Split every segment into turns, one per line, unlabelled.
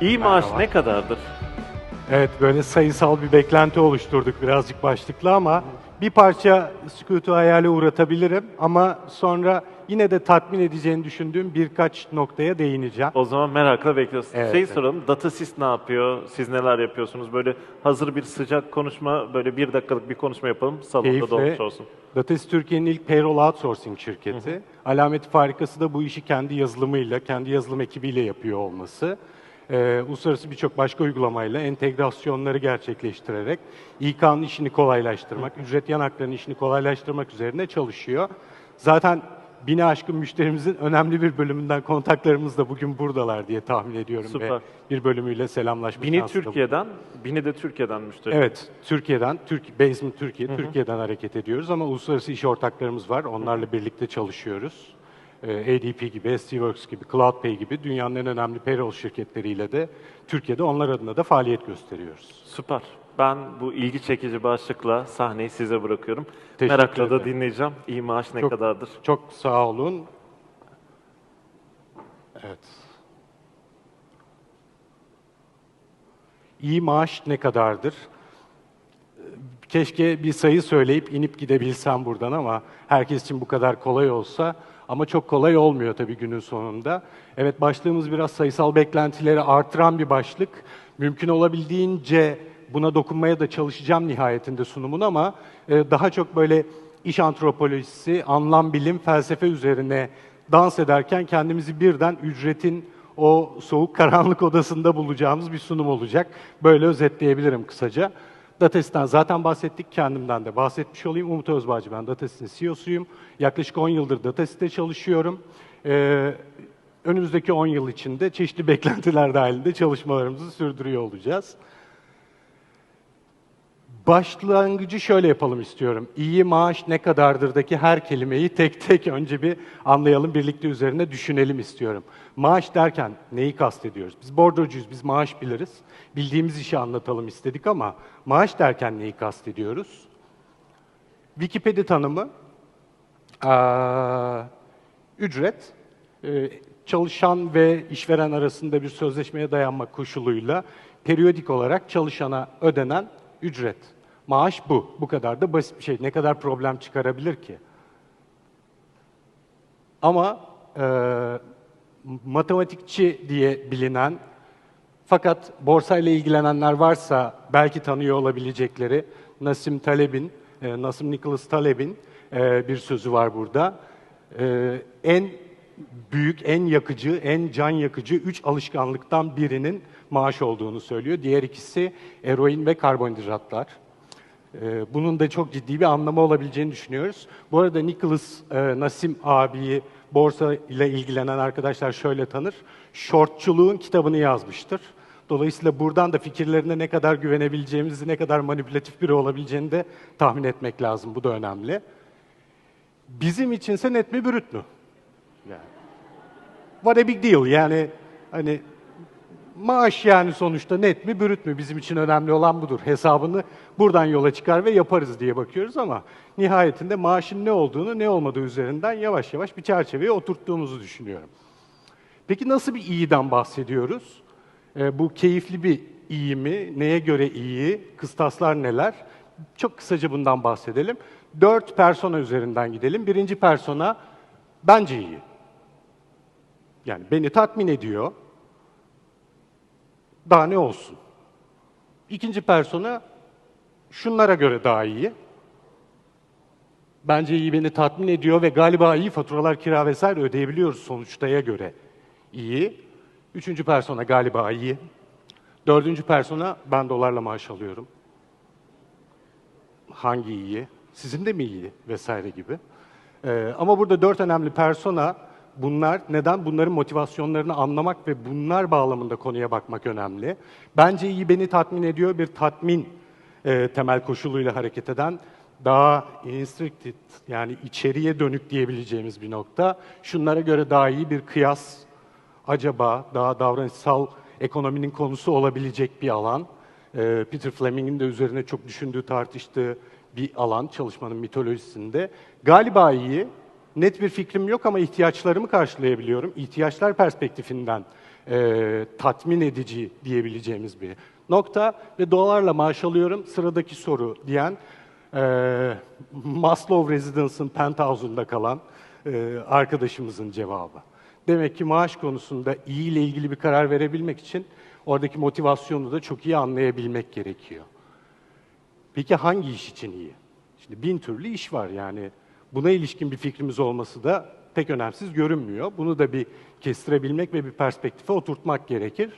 İyi maaş
Merhaba.
ne kadardır?
Evet böyle sayısal bir beklenti oluşturduk birazcık başlıklı ama bir parça sükutu hayale uğratabilirim ama sonra yine de tatmin edeceğini düşündüğüm birkaç noktaya değineceğim.
O zaman merakla bekliyoruz.
Evet,
şey
evet.
soralım, Datasys ne yapıyor? Siz neler yapıyorsunuz? Böyle hazır bir sıcak konuşma, böyle bir dakikalık bir konuşma yapalım. Salonda dolmuş olsun.
Datas Türkiye'nin ilk payroll outsourcing şirketi. Alameti farikası da bu işi kendi yazılımıyla, kendi yazılım ekibiyle yapıyor olması. Ee, uluslararası birçok başka uygulamayla entegrasyonları gerçekleştirerek İK'nın işini kolaylaştırmak, ücret yanaklarının işini kolaylaştırmak üzerine çalışıyor. Zaten bini aşkın müşterimizin önemli bir bölümünden kontaklarımız da bugün buradalar diye tahmin ediyorum
Süper.
ve bir bölümüyle selamlaşma
Bini Türkiye'den, Bini de Türkiye'den müşteri.
Evet, Türkiye'den, Türk, Basement Türkiye, Türkiye'den hareket ediyoruz ama uluslararası iş ortaklarımız var. Onlarla birlikte çalışıyoruz. Ee, ADP gibi, STWorks gibi, CloudPay gibi dünyanın en önemli payroll şirketleriyle de Türkiye'de onlar adına da faaliyet gösteriyoruz.
Süper. Ben bu ilgi çekici başlıkla sahneyi size bırakıyorum.
Teşekkür
Merakla da
ederim.
dinleyeceğim. İyi maaş ne
Çok-
kadardır?
Çok sağ olun. Evet. İyi maaş ne kadardır? Keşke bir sayı söyleyip inip gidebilsem buradan ama herkes için bu kadar kolay olsa. Ama çok kolay olmuyor tabii günün sonunda. Evet başlığımız biraz sayısal beklentileri artıran bir başlık. Mümkün olabildiğince buna dokunmaya da çalışacağım nihayetinde sunumun ama e, daha çok böyle iş antropolojisi, anlam bilim, felsefe üzerine dans ederken kendimizi birden ücretin o soğuk karanlık odasında bulacağımız bir sunum olacak. Böyle özetleyebilirim kısaca. Datasys'ten zaten bahsettik, kendimden de bahsetmiş olayım. Umut Özbağcı, ben Datasys'in CEO'suyum. Yaklaşık 10 yıldır Datasys'te çalışıyorum. Ee, önümüzdeki 10 yıl içinde çeşitli beklentiler dahilinde çalışmalarımızı sürdürüyor olacağız. Başlangıcı şöyle yapalım istiyorum. İyi maaş ne kadardırdaki her kelimeyi tek tek önce bir anlayalım, birlikte üzerine düşünelim istiyorum. Maaş derken neyi kastediyoruz? Biz bordrocuyuz, biz maaş biliriz. Bildiğimiz işi anlatalım istedik ama maaş derken neyi kastediyoruz? Wikipedia tanımı, aa, ücret, e, çalışan ve işveren arasında bir sözleşmeye dayanmak koşuluyla periyodik olarak çalışana ödenen ücret. Maaş bu. Bu kadar da basit bir şey. Ne kadar problem çıkarabilir ki? Ama e, matematikçi diye bilinen fakat borsayla ilgilenenler varsa belki tanıyor olabilecekleri Nassim Taleb'in, e, Nassim Nicholas Taleb'in e, bir sözü var burada. E, en büyük, en yakıcı, en can yakıcı üç alışkanlıktan birinin maaş olduğunu söylüyor. Diğer ikisi eroin ve karbonhidratlar. E, bunun da çok ciddi bir anlamı olabileceğini düşünüyoruz. Bu arada Nicholas e, Nassim abiyi borsa ile ilgilenen arkadaşlar şöyle tanır. Shortçuluğun kitabını yazmıştır. Dolayısıyla buradan da fikirlerine ne kadar güvenebileceğimizi, ne kadar manipülatif biri olabileceğini de tahmin etmek lazım. Bu da önemli. Bizim içinse net mi brüt mü? Yani. What a big deal yani hani maaş yani sonuçta net mi brüt mü bizim için önemli olan budur. Hesabını buradan yola çıkar ve yaparız diye bakıyoruz ama nihayetinde maaşın ne olduğunu ne olmadığı üzerinden yavaş yavaş bir çerçeveye oturttuğumuzu düşünüyorum. Peki nasıl bir iyiden bahsediyoruz? Ee, bu keyifli bir iyi mi? Neye göre iyi? Kıstaslar neler? Çok kısaca bundan bahsedelim. Dört persona üzerinden gidelim. Birinci persona bence iyi. Yani beni tatmin ediyor. Daha ne olsun? İkinci persona şunlara göre daha iyi. Bence iyi beni tatmin ediyor ve galiba iyi faturalar, kira vesaire ödeyebiliyoruz sonuçtaya göre iyi. Üçüncü persona galiba iyi. Dördüncü persona ben dolarla maaş alıyorum. Hangi iyi? Sizin de mi iyi? Vesaire gibi. Ee, ama burada dört önemli persona bunlar. Neden? Bunların motivasyonlarını anlamak ve bunlar bağlamında konuya bakmak önemli. Bence iyi beni tatmin ediyor. Bir tatmin e, temel koşuluyla hareket eden daha instructed yani içeriye dönük diyebileceğimiz bir nokta. Şunlara göre daha iyi bir kıyas acaba daha davranışsal ekonominin konusu olabilecek bir alan. Ee, Peter Fleming'in de üzerine çok düşündüğü, tartıştığı bir alan çalışmanın mitolojisinde. Galiba iyi, net bir fikrim yok ama ihtiyaçlarımı karşılayabiliyorum. İhtiyaçlar perspektifinden e, tatmin edici diyebileceğimiz bir nokta. Ve dolarla maaş alıyorum sıradaki soru diyen e, Maslow Residence'ın penthouse'unda kalan e, arkadaşımızın cevabı. Demek ki maaş konusunda iyi ile ilgili bir karar verebilmek için oradaki motivasyonu da çok iyi anlayabilmek gerekiyor. Peki hangi iş için iyi? Şimdi bin türlü iş var yani. Buna ilişkin bir fikrimiz olması da pek önemsiz görünmüyor. Bunu da bir kestirebilmek ve bir perspektife oturtmak gerekir.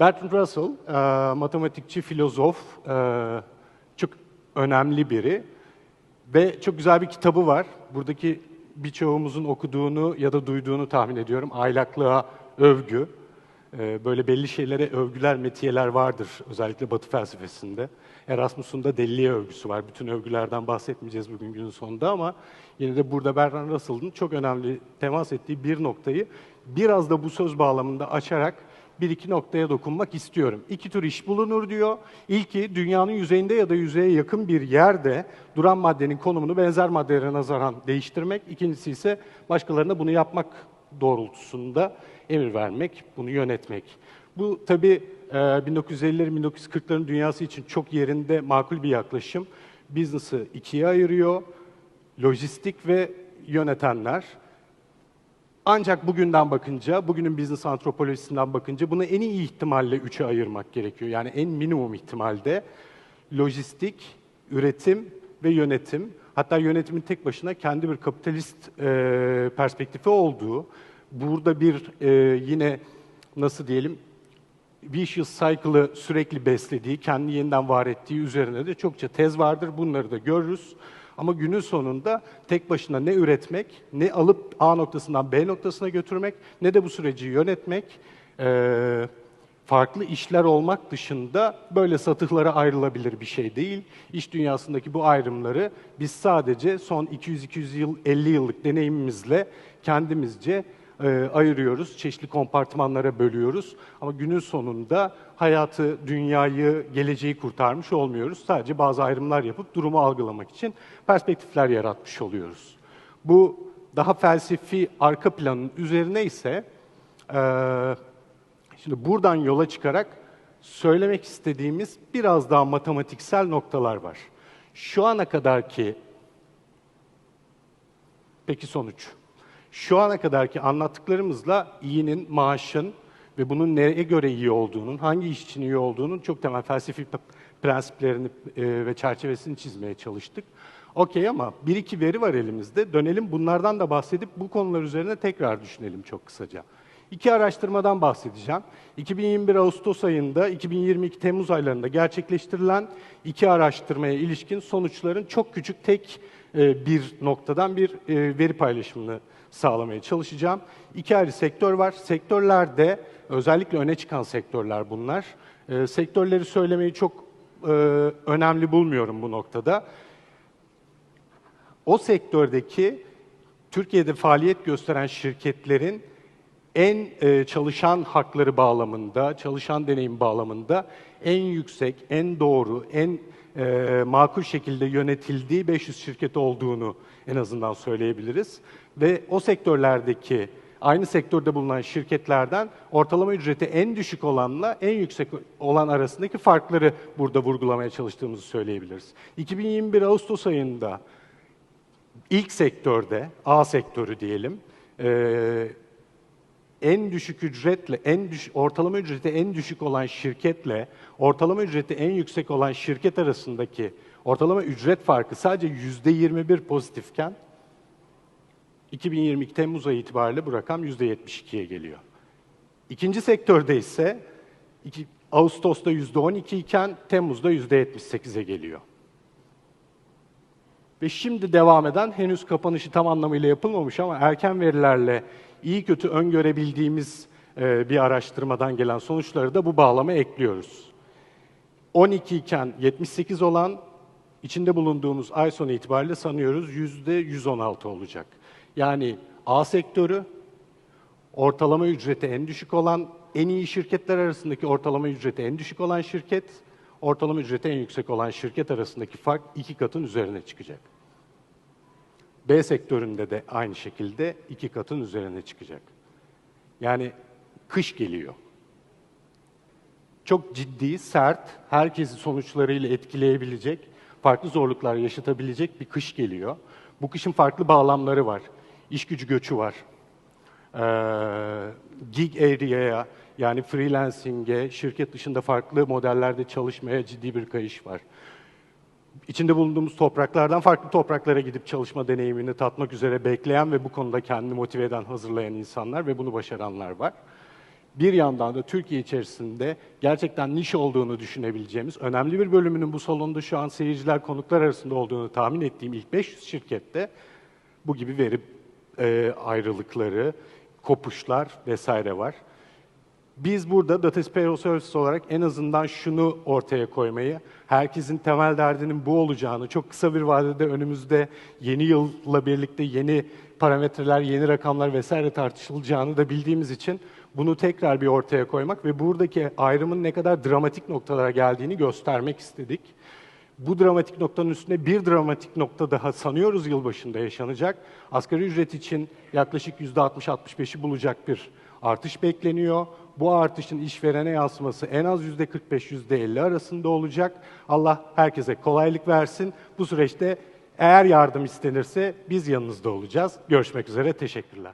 Bertrand Russell, e, matematikçi, filozof, e, çok önemli biri ve çok güzel bir kitabı var. Buradaki birçoğumuzun okuduğunu ya da duyduğunu tahmin ediyorum. Aylaklığa övgü. E, böyle belli şeylere övgüler, metiyeler vardır özellikle Batı felsefesinde. Erasmus'un da deliliğe övgüsü var. Bütün övgülerden bahsetmeyeceğiz bugün günün sonunda ama yine de burada Bertrand Russell'ın çok önemli temas ettiği bir noktayı biraz da bu söz bağlamında açarak bir iki noktaya dokunmak istiyorum. İki tür iş bulunur diyor. İlki dünyanın yüzeyinde ya da yüzeye yakın bir yerde duran maddenin konumunu benzer maddelere nazaran değiştirmek. İkincisi ise başkalarına bunu yapmak doğrultusunda emir vermek, bunu yönetmek. Bu tabii e, 1950'lerin, 1940'ların dünyası için çok yerinde makul bir yaklaşım. Business'ı ikiye ayırıyor. Lojistik ve yönetenler. Ancak bugünden bakınca, bugünün business antropolojisinden bakınca bunu en iyi ihtimalle üçe ayırmak gerekiyor. Yani en minimum ihtimalde lojistik, üretim ve yönetim. Hatta yönetimin tek başına kendi bir kapitalist e, perspektifi olduğu, burada bir e, yine nasıl diyelim vicious cycle'ı sürekli beslediği, kendini yeniden var ettiği üzerine de çokça tez vardır. Bunları da görürüz. Ama günün sonunda tek başına ne üretmek, ne alıp A noktasından B noktasına götürmek, ne de bu süreci yönetmek, e, farklı işler olmak dışında böyle satıhlara ayrılabilir bir şey değil. İş dünyasındaki bu ayrımları biz sadece son 200-200 yıl, 50 yıllık deneyimimizle kendimizce e, ayırıyoruz, çeşitli kompartmanlara bölüyoruz. Ama günün sonunda hayatı, dünyayı, geleceği kurtarmış olmuyoruz. Sadece bazı ayrımlar yapıp durumu algılamak için perspektifler yaratmış oluyoruz. Bu daha felsefi arka planın üzerine ise e, şimdi buradan yola çıkarak söylemek istediğimiz biraz daha matematiksel noktalar var. Şu ana kadar ki peki sonuç? Şu ana kadarki anlattıklarımızla iyinin, maaşın ve bunun neye göre iyi olduğunun, hangi iş için iyi olduğunun çok temel felsefi prensiplerini e, ve çerçevesini çizmeye çalıştık. Okey ama bir iki veri var elimizde. Dönelim bunlardan da bahsedip bu konular üzerine tekrar düşünelim çok kısaca. İki araştırmadan bahsedeceğim. 2021 Ağustos ayında, 2022 Temmuz aylarında gerçekleştirilen iki araştırmaya ilişkin sonuçların çok küçük tek bir noktadan bir e, veri paylaşımını sağlamaya çalışacağım. İki ayrı sektör var. Sektörlerde özellikle öne çıkan sektörler bunlar. E, sektörleri söylemeyi çok e, önemli bulmuyorum bu noktada. O sektördeki Türkiye'de faaliyet gösteren şirketlerin en e, çalışan hakları bağlamında, çalışan deneyim bağlamında en yüksek, en doğru, en e, makul şekilde yönetildiği 500 şirket olduğunu en azından söyleyebiliriz. Ve o sektörlerdeki aynı sektörde bulunan şirketlerden ortalama ücreti en düşük olanla en yüksek olan arasındaki farkları burada vurgulamaya çalıştığımızı söyleyebiliriz. 2021 Ağustos ayında ilk sektörde, A sektörü diyelim, e, en düşük ücretle, en düş, ortalama ücreti en düşük olan şirketle ortalama ücreti en yüksek olan şirket arasındaki ortalama ücret farkı sadece yüzde 21 pozitifken 2022 Temmuz ayı itibariyle bu rakam yüzde 72'ye geliyor. İkinci sektörde ise iki, Ağustos'ta yüzde 12 iken Temmuz'da yüzde 78'e geliyor. Ve şimdi devam eden, henüz kapanışı tam anlamıyla yapılmamış ama erken verilerle iyi kötü öngörebildiğimiz e, bir araştırmadan gelen sonuçları da bu bağlama ekliyoruz. 12 iken 78 olan, içinde bulunduğumuz ay sonu itibariyle sanıyoruz %116 olacak. Yani A sektörü, ortalama ücreti en düşük olan, en iyi şirketler arasındaki ortalama ücreti en düşük olan şirket, ortalama ücreti en yüksek olan şirket arasındaki fark iki katın üzerine çıkacak. B sektöründe de aynı şekilde iki katın üzerine çıkacak. Yani kış geliyor. Çok ciddi, sert, herkesi sonuçlarıyla etkileyebilecek, farklı zorluklar yaşatabilecek bir kış geliyor. Bu kışın farklı bağlamları var. İş gücü göçü var. Ee, gig area'ya yani freelancing'e, şirket dışında farklı modellerde çalışmaya ciddi bir kayış var. İçinde bulunduğumuz topraklardan farklı topraklara gidip çalışma deneyimini tatmak üzere bekleyen ve bu konuda kendini motive eden, hazırlayan insanlar ve bunu başaranlar var. Bir yandan da Türkiye içerisinde gerçekten niş olduğunu düşünebileceğimiz, önemli bir bölümünün bu salonda şu an seyirciler, konuklar arasında olduğunu tahmin ettiğim ilk 500 şirkette bu gibi veri e, ayrılıkları, kopuşlar vesaire var. Biz burada Data Spero Services olarak en azından şunu ortaya koymayı, herkesin temel derdinin bu olacağını, çok kısa bir vadede önümüzde yeni yılla birlikte yeni parametreler, yeni rakamlar vesaire tartışılacağını da bildiğimiz için bunu tekrar bir ortaya koymak ve buradaki ayrımın ne kadar dramatik noktalara geldiğini göstermek istedik. Bu dramatik noktanın üstüne bir dramatik nokta daha sanıyoruz yılbaşında yaşanacak. Asgari ücret için yaklaşık %60-65'i bulacak bir artış bekleniyor. Bu artışın işverene yansıması en az %45-%50 arasında olacak. Allah herkese kolaylık versin. Bu süreçte eğer yardım istenirse biz yanınızda olacağız. Görüşmek üzere, teşekkürler.